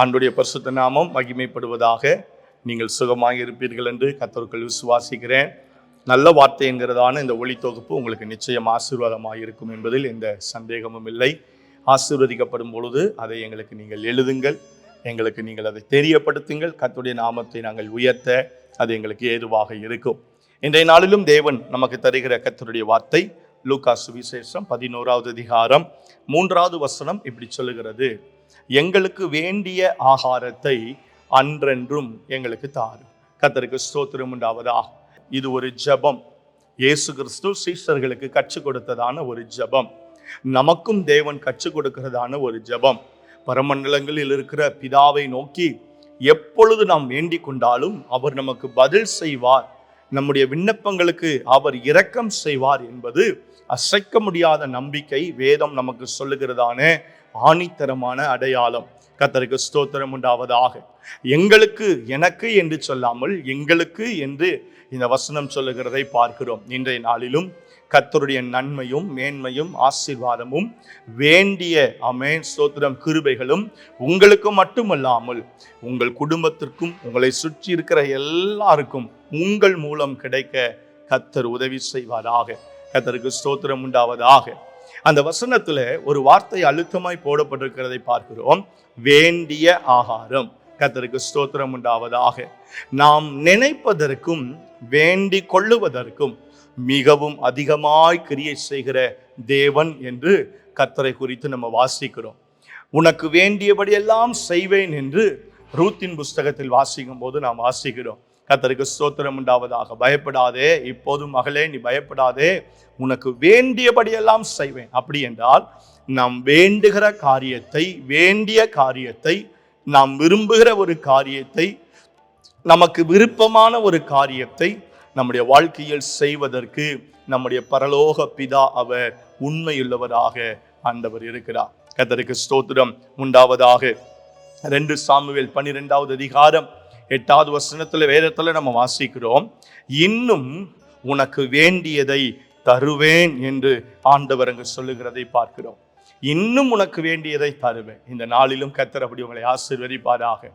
ஆண்டுடைய பரிசுத்த நாமம் மகிமைப்படுவதாக நீங்கள் சுகமாக இருப்பீர்கள் என்று கத்தருக்குள் விசுவாசிக்கிறேன். நல்ல வார்த்தை என்கிறதான இந்த ஒளி தொகுப்பு உங்களுக்கு நிச்சயம் ஆசீர்வாதமாக இருக்கும் என்பதில் எந்த சந்தேகமும் இல்லை. ஆசீர்வதிக்கப்படும் பொழுது அதை எங்களுக்கு நீங்கள் எழுதுங்கள். எங்களுக்கு நீங்கள் அதை தெரியப்படுத்துங்கள். கத்துடைய நாமத்தை நாங்கள் உயர்த்த அது எங்களுக்கு ஏதுவாக இருக்கும். இன்றைய நாளிலும் தேவன் நமக்கு தருகிற கத்தருடைய வார்த்தை லூகா சுவிசேஷம் பதினோராவது அதிகாரம் மூன்றாவது வசனம் இப்படி சொல்லுகிறது. எங்களுக்கு வேண்டிய ஆகாரத்தை அன்றென்றும் எங்களுக்கு தாரும். கத்தருக்கு ஸ்தோத்திரம் உண்டாவதா? இது ஒரு ஜெபம். இயேசு கிறிஸ்து சீஷர்களுக்கு கற்றுக் கொடுத்ததான ஒரு ஜெபம். நமக்கும் தேவன் கற்றுக் கொடுக்கிறதான ஒரு ஜெபம். பரமண்டலங்களில் இருக்கிற பிதாவை நோக்கி எப்பொழுது நாம் வேண்டிக் கொண்டாலும் அவர் நமக்கு பதில் செய்வார். நம்முடைய விண்ணப்பங்களுக்கு அவர் இரக்கம் செய்வார் என்பது அசைக்க முடியாத நம்பிக்கை வேதம் நமக்கு சொல்லுகிறதான ஆணித்தரமான அடையாளம். கத்தருக்கு ஸ்தோத்திரம் உண்டாவதாக. எங்களுக்கு எனக்கு என்று சொல்லாமல் எங்களுக்கு என்று இந்த வசனம் சொல்லுகிறதை பார்க்கிறோம். இன்றைய நாளிலும் கத்தருடைய நன்மையும் மேன்மையும் ஆசீர்வாதமும் வேண்டிய அமேன் ஸ்தோத்திரம் கிருபைகளும் உங்களுக்கு மட்டுமல்லாமல் உங்கள் குடும்பத்திற்கும் உங்களை சுற்றி இருக்கிற எல்லாருக்கும் உங்கள் மூலம் கிடைக்க கத்தர் உதவி செய்வாராக. கத்தருக்கு ஸ்தோத்திரம் உண்டாவதாக. அந்த வசனத்துல ஒரு வார்த்தை அழுத்தமாய் போடப்பட்டிருக்கிறதை பார்க்கிறோம். வேண்டிய ஆகாரம். கத்தருக்கு ஸ்தோத்திரம் உண்டாவதாக. நாம் நினைப்பதற்கும் வேண்டிக் கொள்ளுவதற்கும் மிகவும் அதிகமாய் கிரியை செய்கிற தேவன் என்று கத்தரை குறித்து நம்ம வாசிக்கிறோம். உனக்கு வேண்டியபடியெல்லாம் செய்வேன் என்று ரூத்தின் புஸ்தகத்தில் வாசிக்கும் போது நாம் வாசிக்கிறோம். கத்தருக்கு ஸ்தோத்திரம் உண்டாவதாக. பயப்படாதே இப்போதும் மகளே நீ பயப்படாதே. உனக்கு வேண்டியபடியெல்லாம் செய்வேன். அப்படி என்றால் நாம் வேண்டுகிற காரியத்தை வேண்டிய காரியத்தை நாம் விரும்புகிற ஒரு காரியத்தை நமக்கு விருப்பமான ஒரு காரியத்தை நம்முடைய வாழ்க்கையில் செய்வதற்கு நம்முடைய பரலோக பிதா அவர் உண்மையுள்ளவராக ஆண்டவர் இருக்கிறார். கத்தருக்கு ஸ்தோத்திரம். உண்டாவதாக ரெண்டு சாமுவேல் பன்னிரெண்டாவது அதிகாரம் எட்டாவது வசனத்துல வேதத்துல நம்ம வாசிக்கிறோம். இன்னும் உனக்கு வேண்டியதை தருவேன் என்று ஆண்டவர் அங்கு சொல்லுகிறதை பார்க்கிறோம். இன்னும் உனக்கு வேண்டியதை தருவேன் இந்த நாளிலும் கத்தர் அப்படி உங்களை ஆசிர்வதிப்பாராக.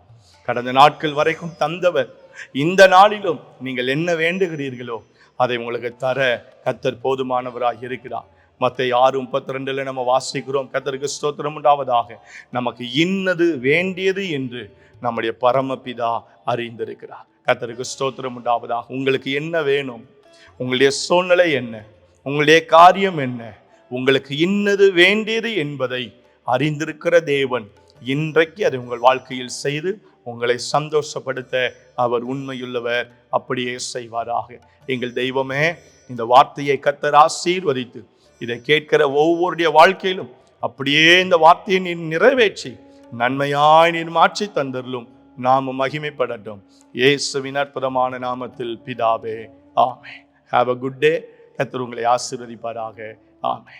கடந்த நாட்கள் வரைக்கும் தந்தவர் இந்த நாளிலும் நீங்கள் என்ன வேண்டுகிறீர்களோ அதை உங்களுக்கு தர கத்தர் போதுமானவராக இருக்கிறார். மற்ற ஆறு முப்பத்தி ரெண்டுல நம்ம வாசிக்கிறோம். கத்தருக்கு ஸ்தோத்திரம் உண்டாவதாக. நமக்கு இன்னது வேண்டியது என்று நம்முடைய பரமபிதா அறிந்திருக்கிறார். கத்தருக்கு ஸ்தோத்திரம் உண்டாவதாக. உங்களுக்கு என்ன வேணும்? உங்களுடைய சூழ்நிலை என்ன? உங்களுடைய காரியம் என்ன? உங்களுக்கு இன்னது வேண்டியது என்பதை அறிந்திருக்கிற தேவன் இன்றைக்கு அதை உங்கள் வாழ்க்கையில் செய்து உங்களை சந்தோஷப்படுத்த அவர் உண்மையுள்ளவர் அப்படியே செய்வாராக. எங்கள் தெய்வமே இந்த வார்த்தையை கத்தர் ஆசீர்வதித்து இதை கேட்கிற ஒவ்வொருடைய வாழ்க்கையிலும் அப்படியே இந்த வார்த்தையை நீ நிறைவேற்றி நன்மையாய் நீர் மாற்றி தந்தரலும் நாம் மகிமைப்படட்டும். இயேசுவின் அற்புதமான நாமத்தில் பிதாவே ஆமே ஹாவ் அ குட் டே கத்தர் உங்களை ஆசீர்வதிப்பாராக. ஆமே